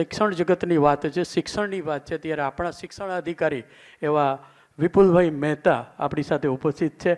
શિક્ષણ જગતની વાત છે, શિક્ષણની વાત છે, ત્યારે આપણા શિક્ષણ અધિકારી એવા વિપુલભાઈ મહેતા આપણી સાથે ઉપસ્થિત છે.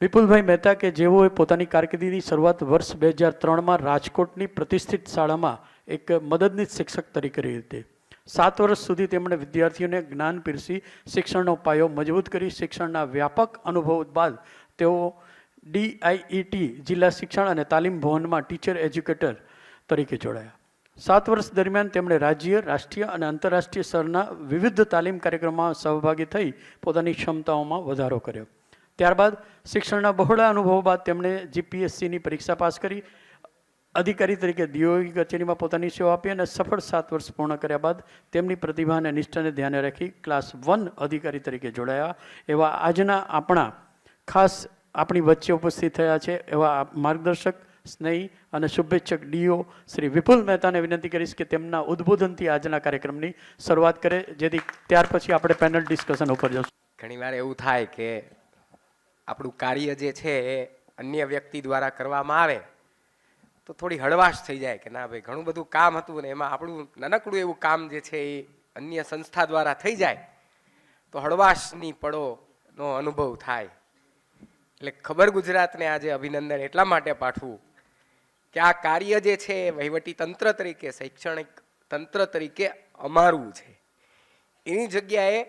વિપુલભાઈ મહેતા કે જેઓએ પોતાની કારકિર્દીની શરૂઆત વર્ષ બે હજાર ત્રણમાં રાજકોટની પ્રતિષ્ઠિત શાળામાં એક મદદનીશ શિક્ષક તરીકે કરી હતી. સાત વર્ષ સુધી તેમણે વિદ્યાર્થીઓને જ્ઞાન પીરસી, શિક્ષણનો પાયો મજબૂત કરી, શિક્ષણના વ્યાપક અનુભવ બાદ તેઓ ડીઆઈઈટી જિલ્લા શિક્ષણ અને તાલીમ ભવનમાં ટીચર એજ્યુકેટર તરીકે જોડાયા. સાત વર્ષ દરમિયાન તેમણે રાજ્ય, રાષ્ટ્રીય અને આંતરરાષ્ટ્રીય સ્તરના વિવિધ તાલીમ કાર્યક્રમમાં સહભાગી થઈ પોતાની ક્ષમતાઓમાં વધારો કર્યો. ત્યારબાદ શિક્ષણના બહોળા અનુભવો બાદ તેમણે જીપીએસસીની પરીક્ષા પાસ કરી. અધિકારી તરીકે દિયોગી કચેરીમાં પોતાની સેવા આપી અને સફળ સાત વર્ષ પૂર્ણ કર્યા બાદ તેમની પ્રતિભા અને નિષ્ઠાને ધ્યાને રાખી ક્લાસ વન અધિકારી તરીકે જોડાયા. એવા આજના આપણા ખાસ આપણી વચ્ચે ઉપસ્થિત થયા છે એવા માર્ગદર્શક સ્નેહી અને શુભેચ્છક ડીઓ શ્રી વિપુલ મહેતાને વિનંતી કરીશ કે તેમના ઉદ્બોધનથી આજના કાર્યક્રમની શરૂઆત કરે, જેથી ત્યાર પછી આપણે પેનલ ડિસ્કશન ઉપર જશું. ઘણીવાર એવું થાય કે આપણું કાર્ય જે છે એ અન્ય વ્યક્તિ દ્વારા કરવામાં આવે, તો થોડી હળવાશ થઈ જાય કે ના ભાઈ, ઘણું બધું કામ હતું ને એમાં આપણું નાનકડું એવું કામ જે છે એ અન્ય સંસ્થા દ્વારા થઈ જાય, તો હળવાશની પડોનો અનુભવ થાય. એટલે ખબર ગુજરાતને આજે અભિનંદન એટલા માટે પાઠવું કે આ કાર્ય જે છે વહીવટી તંત્ર તરીકે, શૈક્ષણિક તંત્ર તરીકે અમારું છે. એની જગ્યાએ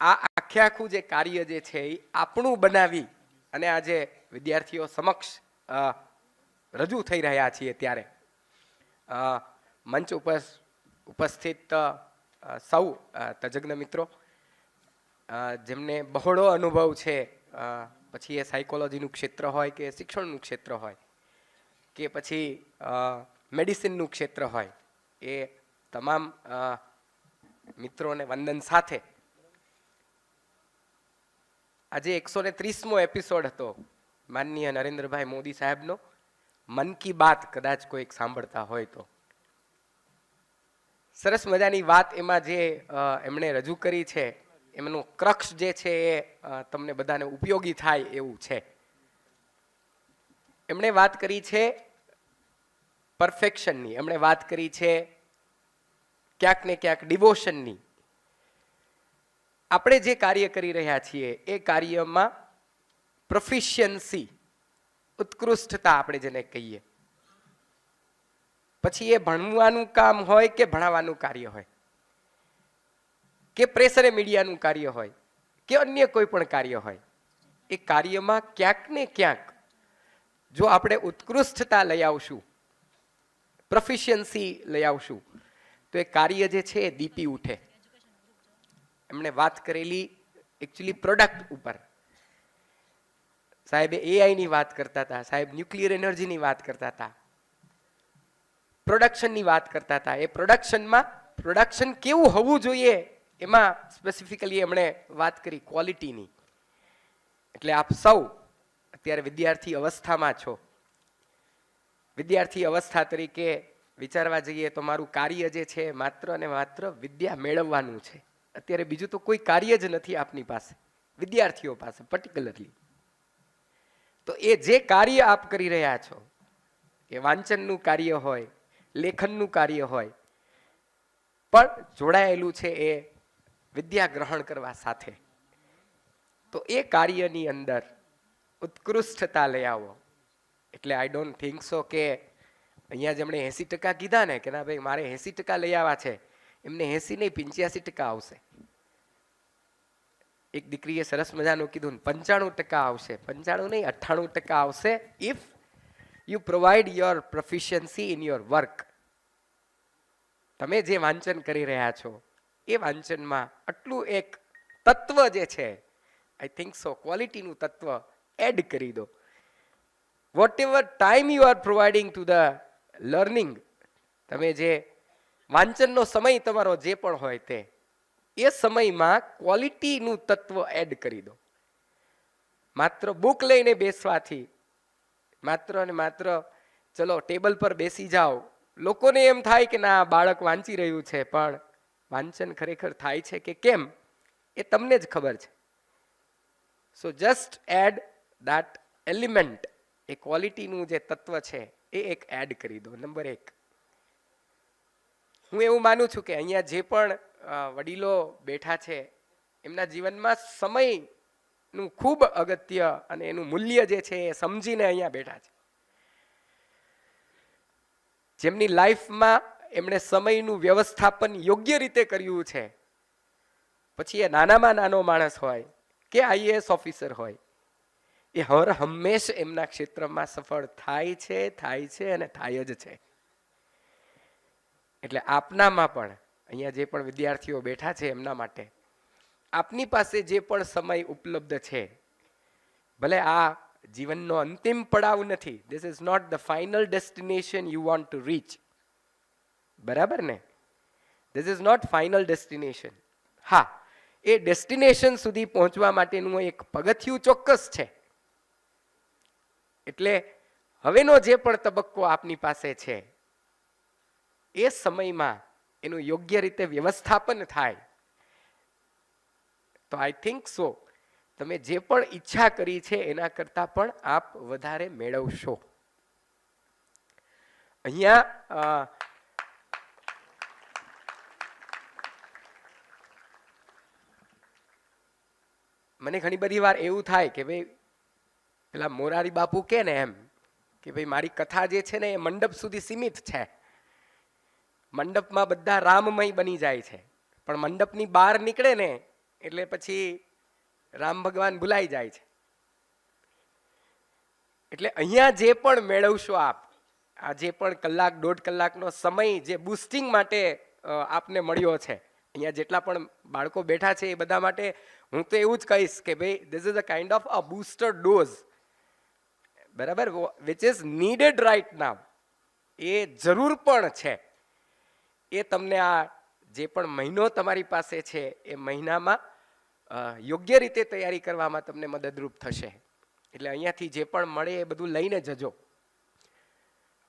આ આખે આખું જે કાર્ય જે છે એ આપણું બનાવી અને આજે વિદ્યાર્થીઓ સમક્ષ રજૂ થઈ રહ્યા છીએ ત્યારે મંચ ઉપર ઉપસ્થિત સૌ તજજ્ઞ મિત્રો જેમને બહોળો અનુભવ છે પછી એ સાયકોલોજીનું ક્ષેત્ર હોય કે શિક્ષણનું ક્ષેત્ર હોય કે પછી મેડિસિનનું ક્ષેત્ર હોય, એ તમામ મિત્રોને વંદન સાથે. આજે એકસો ને ત્રીસમો એપિસોડ હતો, માનનીય નરેન્દ્રભાઈ મોદી સાહેબનો. મન કી બાત કદાચ કોઈક સાંભળતા હોય તો. સરસ મજાની વાત એમાં જે એમણે રજૂ કરી છે, એમનું ક્રક્ષ જે છે એ તમને બધાને ઉપયોગી થાય એવું છે. એમણે વાત કરી છે પરફેક્શનની એમણે વાત કરી છે ક્યાંક ને ક્યાંક ડિવોશનની આપણે જે કાર્ય કરી રહ્યા છીએ, એ કાર્યમાં પ્રોફિશિયન્સી ઉત્કૃષ્ટતા આપણે જેને કહીએ. પછી એ ભણવાનું કામ હોય કે ભણાવવાનું કાર્ય હોય? કે પ્રેસરે મીડિયાનું કાર્ય હોય? કે અન્ય કોઈ પણ કાર્ય હોય? એ કાર્યમાં ક્યાંક ને ક્યાંક જો આપણે ઉત્કૃષ્ટતા લઈ આવશું પ્રોફિશિયન્સી લઈ આવશું. તો એ કાર્ય જે છે, એ દીપી ઉઠે. એમણે વાત કરેલી એકચ્યુઅલી પ્રોડક્ટ ઉપર. સાહેબ એઆઈની વાત કરતા હતા, સાહેબ ન્યુક્લિયર એનર્જીની વાત કરતા હતા. પ્રોડક્શનની વાત કરતા હતા. એ પ્રોડક્શનમાં પ્રોડક્શન કેવું હોવું જોઈએ એમાં સ્પેસિફિકલી એમણે વાત કરી ક્વોલિટીની એટલે આપ સૌ અત્યારે વિદ્યાર્થી અવસ્થામાં છો. વિદ્યાર્થી અવસ્થા તરીકે વિચારવા જઈએ તો મારું કાર્ય જે છે માત્ર અને માત્ર વિદ્યા મેળવવાનું છે. અત્યારે બીજું તો કોઈ કાર્ય જ નથી આપની પાસે, વિદ્યાર્થીઓ પાસે પર્ટિક્યુલરલી તો એ જે કાર્ય આપ કરી રહ્યા છો, એ વાંચનનું કાર્ય હોય, લેખનનું કાર્ય હોય, પણ જોડાયેલું છે એ વિદ્યા ગ્રહણ કરવા સાથે. તો એ કાર્યની અંદર ઉત્કૃષ્ટતા લઈ આવો. એટલે આઈ ડોન્ટ થિંક સો કે અહીંયા જેમણે એંસી ટકા કીધા ને કે ના ભાઈ, મારે એંસી ટકા લઈ આવ્યા છે. એમને એંસી નહીં, પંચ્યાસી ટકા આવશે. એક દીકરીએ સરસ મજાનું કીધું પંચાણું ટકા આવશે. પંચાણું નહીં, અઠ્ઠાણું ટકા આવશે if you provide your proficiency in your work તમે જે વાંચન કરી રહ્યા છો, એ વાંચનમાં આટલું એક તત્વ જે છે આઈ થિંક સો ક્વોલિટીનું તત્વ એડ કરી દો. Whatever time you are providing to the learning તમે જે વાંચનનો સમય તમારો જે પણ હોય તે, એ સમયમાં ક્વોલિટીનું તત્વ એડ કરી દો. માત્ર બુક લઈને બેસવાથી, માત્ર અને માત્ર ચલો ટેબલ પર બેસી જાઓ. લોકોને એમ થાય કે ના બાળક વાંચી રહ્યું છે, પણ વાંચન ખરેખર થાય છે કે કેમ, એ તમને જ ખબર છે. So just add that element એ ક્વોલિટીનું જે તત્વ છે, એ એક એડ કરી દો. નંબર એક. હું એવું માનું છું કે અહીંયા જે પણ વડીલો બેઠા છે, એમના જીવનમાં સમયનું ખૂબ અગત્ય અને એનું મૂલ્ય જે છે એ સમજીને અહીંયા બેઠા છે. જેમની લાઈફમાં એમણે સમયનું વ્યવસ્થાપન યોગ્ય રીતે કર્યું છે, પછી એ નાનામાં નાનો માણસ હોય કે આઈએએસ ઓફિસર હોય એ હર હંમેશ એમના ક્ષેત્રમાં સફળ થાય છે થાય છે અને થાય જ છે. એટલે આપનામાં પણ અહીંયા જે પણ વિદ્યાર્થીઓ બેઠા છે એમના માટે, આપની પાસે જે પણ સમય ઉપલબ્ધ છે, ભલે આ જીવનનો અંતિમ પડાવ નથી this is not the final destination you want to reach બરાબર ને? This is not final destination હા, એ ડેસ્ટિનેશન સુધી પહોંચવા માટેનું એક પગથિયું ચોક્કસ છે. એટલે હવેનો જે પણ તબક્કો આપની પાસે છે, એ સમયમાં એનું યોગ્ય રીતે વ્યવસ્થાપન થાય. તો આઈ થિંક સો તમે જે પણ ઈચ્છા કરી છે એના કરતાં પણ આપ વધારે મેળવશો. અહીંયા મને ઘણી બધી વાર એવું થાય કે ભાઈ પેલા મોરારી બાપુ કે ને એમ કે ભાઈ, મારી કથા જે છે ને એ મંડપ સુધી સીમિત છે. મંડપમાં બધા રામમય બની જાય છે. પણ મંડપની બહાર નીકળે ને એટલે પછી રામ ભગવાન ભૂલાઈ જાય છે. એટલે અહીંયા જે પણ મેળવશો આપ, આ જે પણ કલાક, દોઢ કલાકનો સમય જે બુસ્ટિંગ માટે આપને મળ્યો છે, અહીંયા જેટલા પણ બાળકો બેઠા છે એ બધા માટે હું તો એવું જ કહીશ કે ભાઈ this is a kind of a booster dose બરાબર? Which is needed right now એ જરૂર પણ છે. એ તમને આ જે પણ મહિનો તમારી પાસે છે, એ મહિનામાં યોગ્ય રીતે તૈયારી કરવામાં તમને મદદરૂપ થશે. એટલે અહીંયાથી જે પણ મળે એ બધું લઈને જજો.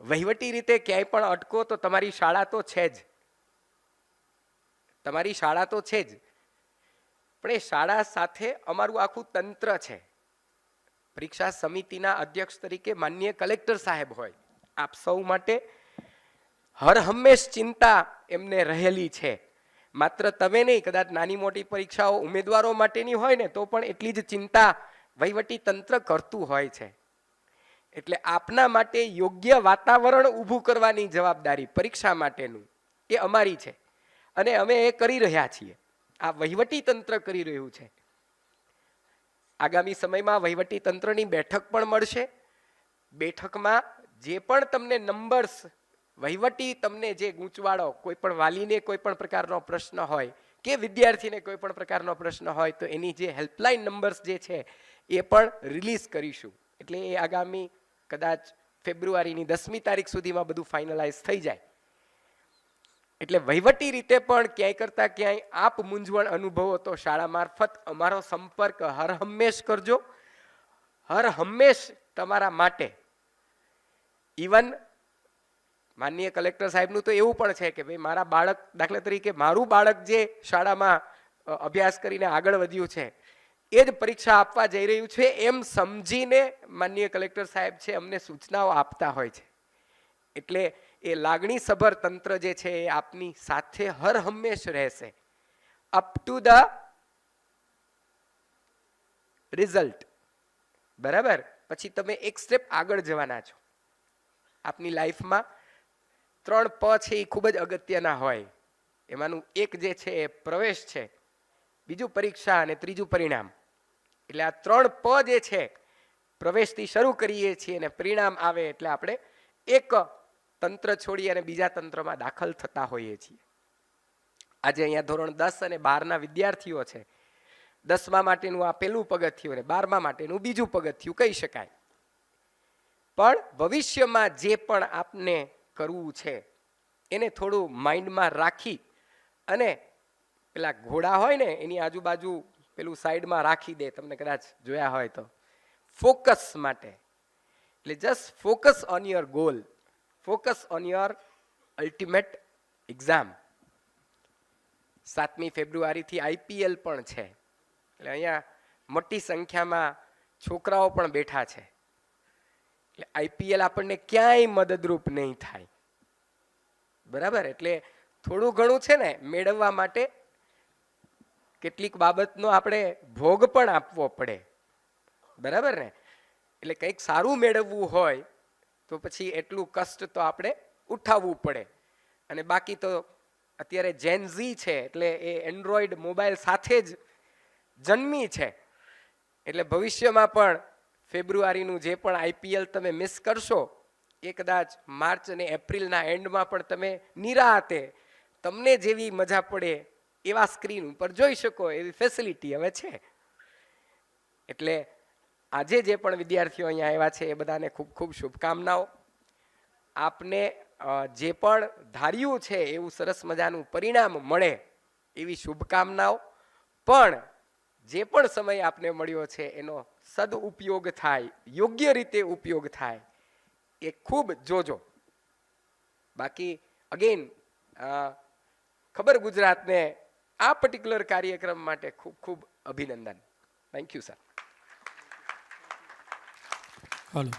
વહીવટી રીતે ક્યાંય પણ અટકો તો તમારી શાળા તો છે જ. તમારી શાળા તો છે જ. પણ એ શાળા સાથે અમારું આખું તંત્ર છે. પરીક્ષા સમિતિના અધ્યક્ષ તરીકે માન્ય કલેક્ટર સાહેબ હોય. આપ સૌ માટે હર હંમેશ ચિંતા એમને રહેલી છે. માત્ર તમે નહીં, કદાચ નાની મોટી પરીક્ષાઓ ઉમેદવારો માટેની હોય ને, તો પણ એટલી જ ચિંતા વહીવટી તંત્ર કરતું હોય છે. એટલે આપના માટે યોગ્ય વાતાવરણ ઊભું કરવાની જવાબદારી પરીક્ષા માટેનું એ અમારી છે. અને અમે એ કરી રહ્યા છીએ. આ વહીવટી તંત્ર કરી રહ્યું છે. આગામી સમયમાં વહીવટી તંત્રની બેઠક પણ મળશે. બેઠકમાં જે પણ તમને નંબર્સ વહીવટી તમને જે ગૂંચવાડો, કોઈ પણ વાલીને કોઈ પણ પ્રકારનો પ્રશ્ન હોય કે વિદ્યાર્થીને કોઈ પણ પ્રકારનો પ્રશ્ન હોય તો એની જે હેલ્પલાઇન નંબર્સ જે છે એ પણ રિલીઝ કરીશું. એટલે એ આગામી કદાચ ફેબ્રુઆરીની દસમી તારીખ સુધીમાં બધું ફાઇનલાઇઝ થઈ જાય. એટલે વહીવટી રીતે પણ ક્યાંય કરતા ક્યાંય આપ મૂંઝવણ અનુભવો તો શાળા મારફત અમારો સંપર્ક હર હંમેશ કરજો. હર હંમેશ તમારા માટે. ઇવન માનનીય કલેક્ટર સાહેબનું તો એવું પણ છે કે ભાઈ મારા બાળક દાખલા તરીકે મારું બાળક જે શાળામાં અભ્યાસ કરીને આગળ વધ્યું છે, એ જ પરીક્ષા આપવા જઈ રહ્યું છે એમ સમજીને માનનીય કલેક્ટર સાહેબ છે અમને સૂચનાઓ આપતા હોય છે. એટલે એ લાગણી સભર તંત્ર જે છે એ આપની સાથે હર હંમેશ રહેશે. અપ ટુ ધ રિઝલ્ટ બરાબર? પછી તમે એક સ્ટેપ આગળ જવાના છો. આપની લાઈફમાં ત્રણ પ છે એ ખૂબ જ અગત્યના હોય. એમાંનું એક જે છે એ પ્રવેશ છે. બીજું પરીક્ષા અને ત્રીજું પરિણામ. એટલે આ ત્રણ પ જે છે, પ્રવેશથી શરૂ કરીએ છીએ અને પરિણામ આવે એટલે આપણે એક તંત્ર છોડી અને બીજા તંત્રમાં દાખલ થતા હોઈએ છીએ. આજે અહીંયા ધોરણ દસ અને બારના વિદ્યાર્થીઓ છે. દસમા માટેનું આ પહેલું પગથિયું અને બારમા માટેનું બીજું પગથિયું કહી શકાય. પણ ભવિષ્યમાં જે પણ આપને કરવું છે, એને થોડું માઇન્ડમાં રાખી અને પેલા ઘોડા હોય ને, એની આજુબાજુ પેલું સાઈડમાં રાખી દે, તમને કદાચ જોયા હોય તો. ફોકસ માટે. એટલે just focus on your goal focus on your ultimate exam સાતમી ફેબ્રુઆરીથી આઈપીએલ પણ છે. એટલે અહીંયા મોટી સંખ્યામાં છોકરાઓ પણ બેઠા છે. એટલે આઈપીએલ આપણને ક્યાંય મદદરૂપ નહીં થાય. બરાબર? એટલે થોડું ઘણું છે ને મેળવવા માટે કેટલીક બાબતનો આપણે ભોગ પણ આપવો પડે. બરાબર ને? એટલે કંઈક સારું મેળવવું હોય તો પછી એટલું કષ્ટ તો આપણે ઉઠાવવું પડે. અને બાકી તો અત્યારે જેનઝી છે એટલે એ એન્ડ્રોઈડ મોબાઈલ સાથે જ જન્મી છે. એટલે ભવિષ્યમાં પણ ફેબ્રુઆરીનું જે પણ આઈપીએલ તમે મિસ કરશો, એ કદાચ માર્ચ અને એપ્રિલના એન્ડમાં પણ તમે નિરાતે તમને જેવી મજા પડે એવા સ્ક્રીન ઉપર જોઈ શકો, એવી ફેસિલિટી હવે છે. એટલે આજે જે પણ વિદ્યાર્થીઓ અહીંયા આવ્યા છે એ બધાને ખૂબ ખૂબ શુભકામનાઓ. આપને જે પણ ધાર્યું છે એવું સરસ મજાનું પરિણામ મળે એવી શુભકામનાઓ. પણ જે પણ સમય આપને મળ્યો છે એનો સદઉપયોગ થાય, યોગ્ય રીતે ઉપયોગ થાય, એ ખૂબ જોજો. બાકી અગેન ખબર ગુજરાતને આ પર્ટિક્યુલર કાર્યક્રમ માટે ખૂબ ખૂબ અભિનંદન. Thank you sir 好的。